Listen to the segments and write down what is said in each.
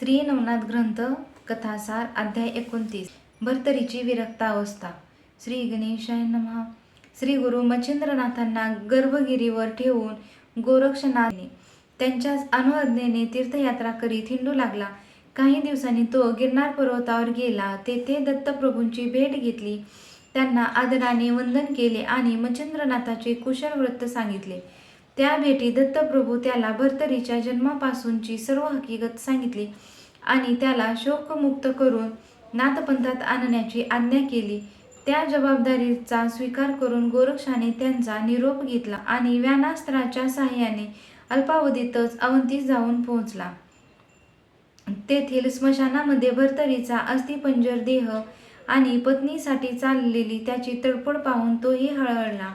श्री नवनाथ ग्रंथ कथासार अध्याय एकोणतीस भर्तरीची विरक्तावस्था. श्री गणेशाय नमः. श्री गुरु मच्छिंद्रनाथांना गर्भगिरीवर ठेवून गोरक्षनाथने त्यांच्याच अनुज्ञेने तीर्थयात्रा करीत हिंडू लागला. काही दिवसांनी तो गिरनार पर्वतावर गेला. तेथे दत्तप्रभूंची भेट घेतली. त्यांना आदराने वंदन केले आणि मच्छिंद्रनाथाचे कुशल वृत्त सांगितले. त्या भेटी दत्तप्रभू त्याला भर्तरीच्या जन्मापासूनची सर्व हकीकत सांगितली आणि त्याला शोकमुक्त करून नाथपंथात आणण्याची आज्ञा केली. त्या जबाबदारीचा स्वीकार करून गोरक्षाने त्यांचा निरोप घेतला आणि व्यानास्त्राच्या सहाय्याने अल्पावधीतच अवंतीस जाऊन पोहोचला. तेथील स्मशानामध्ये भर्तरीचा अस्थिपंजर देह आणि पत्नीसाठी चाललेली त्याची तडफड पाहून तोही हळहळला.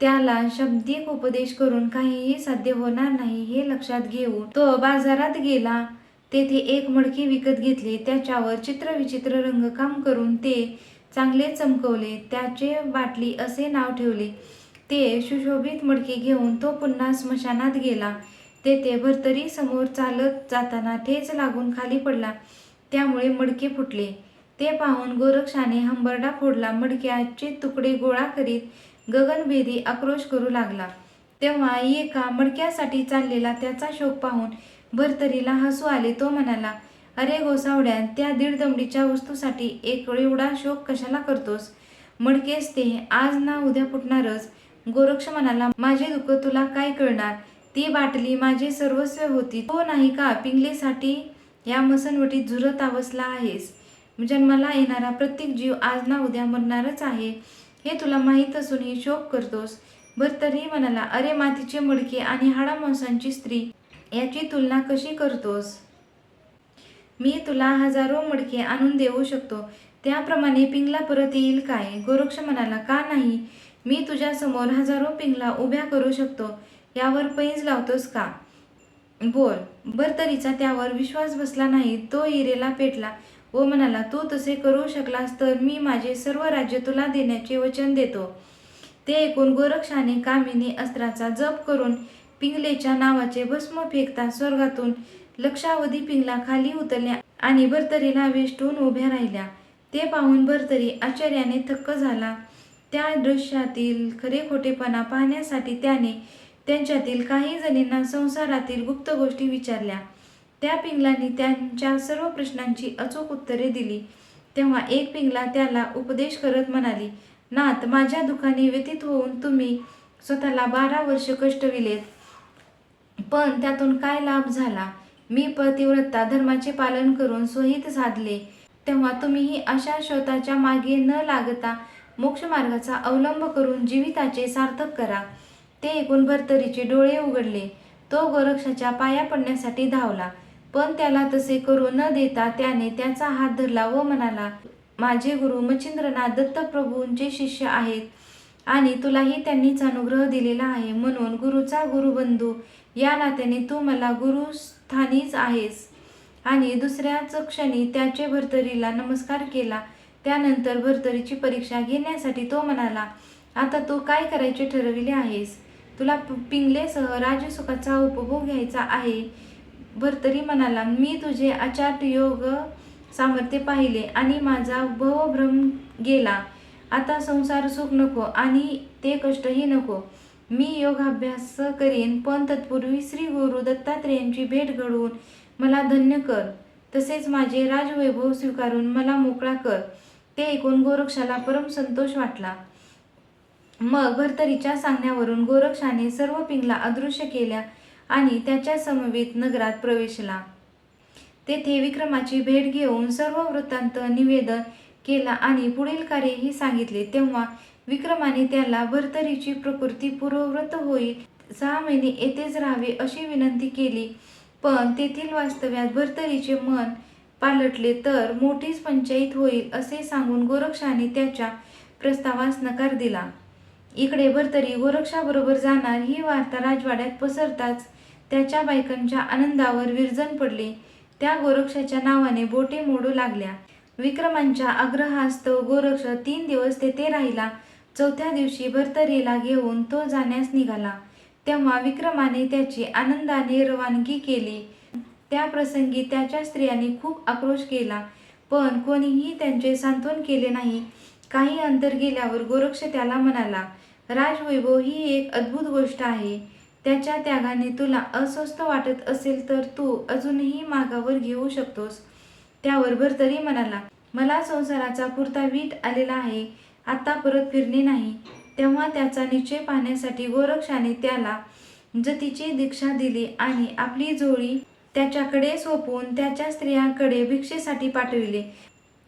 त्याला शब्दिक उपदेश करून काहीही साध्य होणार नाही हे लक्षात घेऊन तो बाजारात गेला. तेथे एक मडकी विकत घेतली. त्याच्यावर चित्रविचित्र रंगकाम करून ते चांगले चमकवले. त्याचे बाटली असे नाव ठेवले. ते सुशोभित मडकी घेऊन तो पुन्हा स्मशानात गेला. तेथे भरतरी समोर चालत जाताना ठेच लागून खाली पडला. त्यामुळे मडके फुटले. ते पाहून गोरक्षाने हंबरडा फोडला. मडक्याचे तुकडे गोळा करीत गगनभेदी आक्रोश करू लागला. तेव्हा एका मडक्यासाठी चाललेला त्याचा शोक पाहून भरतरीला हसू आले. तो म्हणाला अरे गोसावड्या त्या दीड दमडीच्या वस्तूसाठी एक एवढा शोक कशाला करतोस? मडकेस ते आज ना उद्या फुटणारच. गोरक्ष म्हणाला माझे दुःख तुला काय कळणार? ती बाटली माझे सर्वस्व होती. तो नाही का पिंगलेसाठी या मसनवटीत झुरत आवसला आहेस? जन्माला येणारा प्रत्येक जीव आज ना उद्या मरणारच आहे. हे तुला माहीत असूनही शोक करतोस. बर तरी म्हणाला अरे मातीचे मडके आणि हाडामांसांची स्त्री याची तुलना कशी करतोस? मी तुला हजारो मडके आणून देऊ शकतो. त्याप्रमाणे पिंगला परत येईल काय? गोरक्ष म्हणाला का नाही? मी तुझ्या समोर हजारो पिंगला उभ्या करू शकतो. यावर पैज लावतोस का? बोल. बरतरीचा त्यावर विश्वास बसला नाही. तो हिरेला पेटला. व म्हणाला तू तसे करू शकलास तर मी माझे सर्व राज्य तुला देण्याचे वचन देतो. ते ऐकून गोरक्षाने कामिनी अस्त्राचा जप करून पिंगलेच्या नावाचे भस्म फेकता स्वर्गातून लक्षावधी पिंगला खाली उतरल्या आणि भरतरीला वेष्टून उभ्या राहिल्या. ते पाहून भरतरी आश्चर्याने थक्क झाला. त्या दृश्यातील खरे खोटेपणा पाहण्यासाठी त्याने त्यांच्यातील काही जणींना संसारातील गुप्त गोष्टी विचारल्या. त्या पिंगलांनी त्यांच्या सर्व प्रश्नांची अचूक उत्तरे दिली. तेव्हा एक पिंगला त्याला उपदेश करत म्हणाली नाथ माझ्या दुःखाने व्यतीत होऊन तुम्ही स्वतःला बारा वर्ष कष्टविलेत पण त्यातून काय लाभ झाला? मी पतिव्रता धर्माचे पालन करून स्वहित साधले. तेव्हा तुम्हीही अशा श्रोताच्या मागे न लागता मोक्षमार्गाचा अवलंब करून जीविताचे सार्थक करा. ते ऐकून भरतरीचे डोळे उघडले. तो गोरक्षाच्या पाया पडण्यासाठी धावला. पण त्याला तसे करू न देता त्याने त्याचा हात धरला व म्हणाला माझे गुरु मच्छिंद्रनाथ दत्तप्रभूंचे शिष्य आहेत आणि तुलाही त्यांनीच अनुग्रह दिलेला आहे. म्हणून गुरुचा गुरुबंधू या नात्याने तू मला गुरुस्थानीच आहेस. आणि दुसऱ्याच क्षणी त्याचे भरतरीला नमस्कार केला. त्यानंतर भरतरीची परीक्षा घेण्यासाठी तो म्हणाला आता तू काय करायचे ठरविले आहेस? तुला पिंगलेसह राजसुखाचा उपभोग घ्यायचा आहे. भरतरी म्हणाला मी तुझे आचार्य योग सामर्थ्य पाहिले आणि माझा भवभ्रम गेला. आता संसार सुख नको आणि ते कष्टही नको. मी योगाभ्यास करीन पण तत्पूर्वी श्री गुरु दत्तात्रेयांची भेट घडवून मला धन्य कर. तसेच माझे राजवैभव स्वीकारून मला मोकळा कर. ते ऐकून गोरक्षाला परम संतोष वाटला. मग भरतरीच्या सांगण्यावरून गोरक्षाने सर्व पिंगला अदृश्य केल्या. आणि त्याच्या समवेत नगरात प्रवेशला. तेथे विक्रमाची भेट घेऊन सर्व वृत्तांत निवेदन केला आणि पुढील कार्यही सांगितले. तेव्हा विक्रमाने त्याला भरतरीची प्रकृती पूर्ववृत्त होईल सहा महिने येथेच राहावे अशी विनंती केली. पण तेथील वास्तव्यात भरतरीचे मन पालटले तर मोठीच पंचायत होईल असे सांगून गोरक्षाने त्याच्या प्रस्तावास नकार दिला. इकडे भरतरी गोरक्षाबरोबर जाणार ही वार्ता राजवाड्यात पसरताच त्याच्या बायकांच्या आनंदावर विरजन पडले. त्या गोरक्षाच्या नावाने बोटे मोडू लागल्या. विक्रमांच्या आग्रहास्तव गोरक्ष तीन दिवस तेथे राहिला. चौथ्या दिवशी भरतरीला घेऊन तो जाण्यास निघाला. तेव्हा विक्रमाने त्याची आनंदाने रवानगी केली. त्या प्रसंगी त्याच्या स्त्रियांनी खूप आक्रोश केला. पण कोणीही त्यांचे सांत्वन केले नाही. काही अंतर गेल्यावर गोरक्ष त्याला म्हणाला राजवैभव ही एक अद्भुत गोष्ट आहे. त्याच्या त्यागाने तुला अस्वस्थ वाटत असेल तर तू अजूनही मागावर घेऊ शकतोस. त्यावर भरतरी म्हणाला मला संसाराचा पुरता वीट आलेला आहे. आता परत फिरणे नाही. तेव्हा त्याचा निश्चय पाहण्यासाठी गोरक्षाने त्याला जतीची दीक्षा दिली आणि आपली जोडी त्याच्याकडे सोपवून त्याच्या स्त्रियांकडे भिक्षेसाठी पाठविले.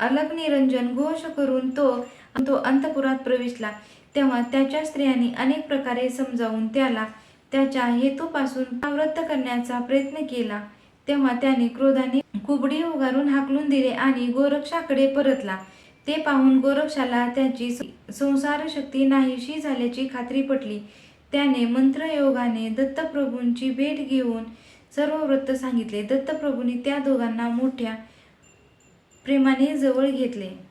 अलग निरंजन घोष करून तो तो अंतपुरात प्रवेशला. तेव्हा त्याच्या स्त्रियांनी अनेक प्रकारे समजावून त्याला त्याच्या हेतूपासून प्रवृत्त करण्याचा प्रयत्न केला. तेव्हा त्याने क्रोधाने कुबडी उगारून हाकलून दिले आणि गोरक्षाकडे परतला. ते पाहून गोरक्षाला त्याची संसार शक्ती नाहीशी झाल्याची खात्री पटली. त्याने मंत्रयोगाने दत्तप्रभूंची भेट घेऊन सर्व वृत्त सांगितले. दत्तप्रभूंनी त्या दोघांना मोठ्या प्रेमाने जवळ घेतले.